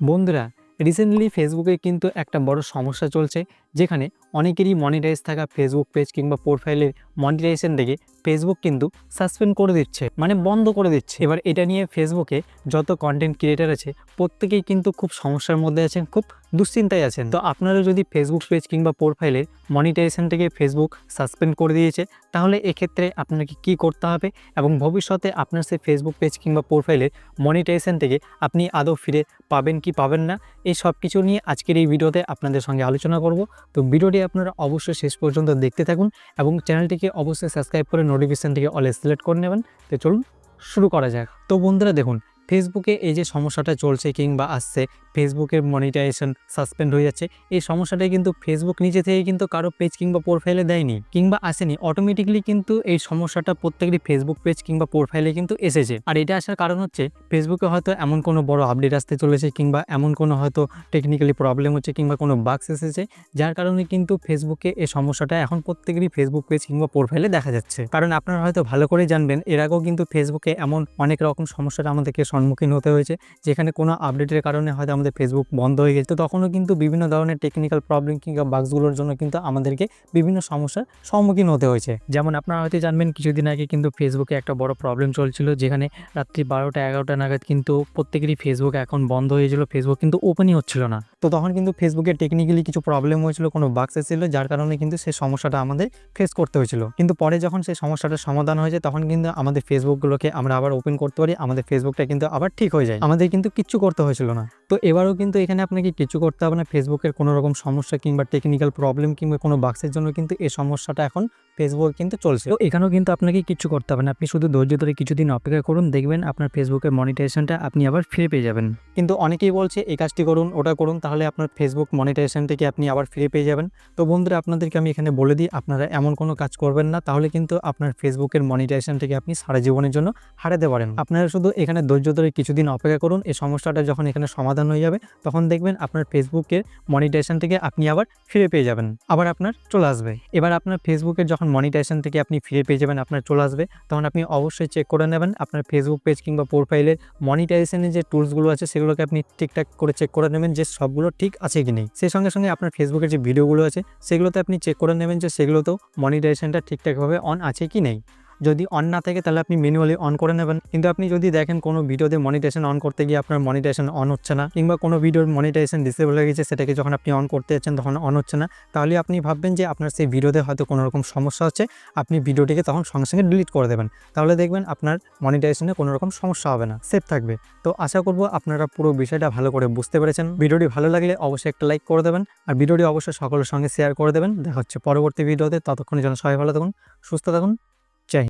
বন্ধুরা রিসেন্টলি ফেসবুকে কিন্তু একটা বড় সমস্যা চলছে। যেখানে অনেকেরই মনিটাইজ থাকা ফেসবুক পেজ কিংবা প্রোফাইলের মনিটাইজেশন থেকে ফেসবুক কিন্তু সাসপেন্ড করে দিচ্ছে মানে বন্ধ করে দিচ্ছে। এবার এটা নিয়ে ফেসবুকে যত কন্টেন্ট ক্রিয়েটার আছে, প্রত্যেকেই কিন্তু খুব সমস্যার মধ্যে আছেন, খুব দুশ্চিন্তায় আছেন। তো আপনারা যদি ফেসবুক পেজ কিংবা প্রোফাইলের মনিটাইজেশন থেকে ফেসবুক সাসপেন্ড করে দিয়েছে, তাহলে এক্ষেত্রে আপনাকে কি করতে হবে এবং ভবিষ্যতে আপনার সেই ফেসবুক পেজ কিংবা প্রোফাইলের মনিটাইজেশন থেকে আপনি আদৌ ফিরে পাবেন কি পাবেন না, এই সব কিছু নিয়ে আজকের এই ভিডিওতে আপনাদের সঙ্গে আলোচনা করব। তো ভিডিওটি আপনারা অবশ্যই শেষ পর্যন্ত দেখতে থাকুন এবং চ্যানেলটিকে অবশ্যই সাবস্ক্রাইব করে নোটিফিকেশানটিকে অলে সিলেক্ট করে নেবেন। তো চলুন, শুরু করা যাক। তো বন্ধুরা দেখুন ফেসবুকে এই যে সমস্যাটা চলছে কিংবা আসছে, ফেসবুকের মনিটাইজেশন সাসপেন্ড হয়ে যাচ্ছে, এই সমস্যাটাই কিন্তু ফেসবুক নিজে থেকে কিন্তু কারও পেজ কিংবা প্রোফাইলে দেয়নি কিংবা আসেনি। অটোমেটিকলি কিন্তু এই সমস্যাটা প্রত্যেকটি ফেসবুক পেজ কিংবা প্রোফাইলে কিন্তু এসেছে। আর এটা আসার কারণ হচ্ছে ফেসবুকে হয়তো এমন কোনো বড় আপডেট আসতে চলেছে কিংবা এমন কোনো হয়তো টেকনিক্যালি প্রবলেম হচ্ছে কিংবা কোনো বাক্স এসেছে, যার কারণে কিন্তু ফেসবুকে এই সমস্যাটা এখন প্রত্যেকেরই ফেসবুক পেজ কিংবা প্রোফাইলে দেখা যাচ্ছে। কারণ আপনারা হয়তো ভালো করে জানবেন, এর আগেও কিন্তু ফেসবুকে এমন অনেক রকম সমস্যাটা আমাদেরকে সম্মুখীন হতে হয়েছে, যেখানে কোনো আপডেটের কারণে হয়তো আমাদের ফেসবুক বন্ধ হয়ে গেছে। তো তখনও কিন্তু বিভিন্ন ধরনের টেকনিক্যাল প্রবলেম কিংবা বাক্সগুলোর জন্য কিন্তু আমাদেরকে বিভিন্ন সমস্যার সম্মুখীন হতে হয়েছে। যেমন আপনারা হয়তো জানবেন, কিছুদিন আগে কিন্তু ফেসবুকে একটা বড় প্রবলেম চলছিল, যেখানে রাত্রি বারোটা, এগারোটা নাগাদ কিন্তু প্রত্যেকেরই ফেসবুক এখন বন্ধ হয়েছিল ফেসবুক কিন্তু ওপেনই হচ্ছিল না। তো তখন কিন্তু ফেসবুকে টেকনিক্যালি কিছু প্রবলেম হয়েছিল, কোনো বাক্স এসেছিল, যার কারণে কিন্তু সেই সমস্যাটা আমাদের ফেস করতে হয়েছিল। কিন্তু পরে যখন সেই সমস্যাটার সমাধান হয়েছে, তখন কিন্তু আমাদের ফেসবুকগুলোকে আমরা আবার ওপেন করতে পারি, আমাদের ফেসবুকটা কিন্তু আবার ঠিক হয়ে যায়। আমাদের কিন্তু কিচ্ছু করতে হয়েছিল না। তো এবারও কিন্তু এখানে আপনাকে কিছু করতে হবে না। ফেসবুকের কোনো রকম সমস্যা কিংবা টেকনিক্যাল প্রবলেম কিংবা কোনো বাক্সের জন্য কিন্তু এই সমস্যাটা এখন ফেসবুক কিন্তু চলছে। তো এখানেও কিন্তু আপনাকে কিছু করতে হবে না। আপনি শুধু ধৈর্য ধরে কিছুদিন অপেক্ষা করুন, দেখবেন আপনার ফেসবুকের মনিটাইজেশনটা আপনি আবার ফিরে পেয়ে যাবেন। কিন্তু অনেকেই বলছে, এই কাজটি করুন, ওটা করুন, তাহলে আপনার ফেসবুক মনিটাইজেশন থেকে আপনি আবার ফিরে পেয়ে যাবেন? তো বন্ধুরা, আপনাদেরকে আমি এখানে বলে দিই, আপনারা এমন কোনো কাজ করবেন না, তাহলে কিন্তু আপনার ফেসবুকের মনিটাইজেশন থেকে আপনি সারা জীবনের জন্য হারাতে পারেন। আপনারা শুধু এখানে ধৈর্য ধরে কিছুদিন অপেক্ষা করুন, এই সমস্যাটা যখন এখানে সমাধান হয়ে যাবে, তখন দেখবেন আপনার ফেসবুকের মনিটাইজেশন থেকে আপনি আবার ফিরে পেয়ে যাবেন। আবার আপনার চলে আসবে। এবার আপনার ফেসবুকের যখন মনিটাইজেশন থেকে আপনি ফিরে পেয়ে যাবেন, আপনার চলে আসবে, তখন আপনি অবশ্যই চেক করে নেবেন আপনার ফেসবুক পেজ কিংবা প্রোফাইলের মনিটাইজেশনের যে টুলসগুলো আছে, সেগুলোকে আপনি ঠিকঠাক করে চেক করে নেবেন যে সবগুলো ঠিক আছে কি নেই। সেই সঙ্গে সঙ্গে আপনার ফেসবুকের যে ভিডিওগুলো আছে, সেগুলোতে আপনি চেক করে নেবেন যে সেগুলোতেও মনিটাইজেশনটা ঠিকঠাকভাবে অন আছে কি নেই। যদি অন না থাকে, তাহলে আপনি ম্যানুয়ালি অন করে নেবেন। কিন্তু আপনি যদি দেখেন কোনো ভিডিওতে মনিটাইজেশন অন করতে গিয়ে আপনার মনিটাইজেশন অন হচ্ছে না, কিংবা কোনো ভিডিওর মনিটাইজেশন ডিসেবল হয়ে গেছে, সেটাকে যখন আপনি অন করতে যাচ্ছেন, তখন অন হচ্ছে না, তাহলে আপনি ভাববেন যে আপনার সেই ভিডিওতে হয়তো কোনো রকম সমস্যা হচ্ছে, আপনি ভিডিওটিকে তখন সঙ্গে সঙ্গে ডিলিট করে দেবেন। তাহলে দেখবেন আপনার মনিটাইজেশনে কোনো রকম সমস্যা হবে না সেফ থাকবে। তো আশা করব আপনারা পুরো বিষয়টা ভালো করে বুঝতে পেরেছেন। ভিডিওটি ভালো লাগলে অবশ্যই একটা লাইক করে দেবেন, আর ভিডিওটি অবশ্যই সকলের সঙ্গে শেয়ার করে দেবেন। দেখা হচ্ছে পরবর্তী ভিডিওতে ততক্ষণে যেন সবাই ভালো থাকুন, সুস্থ থাকুন।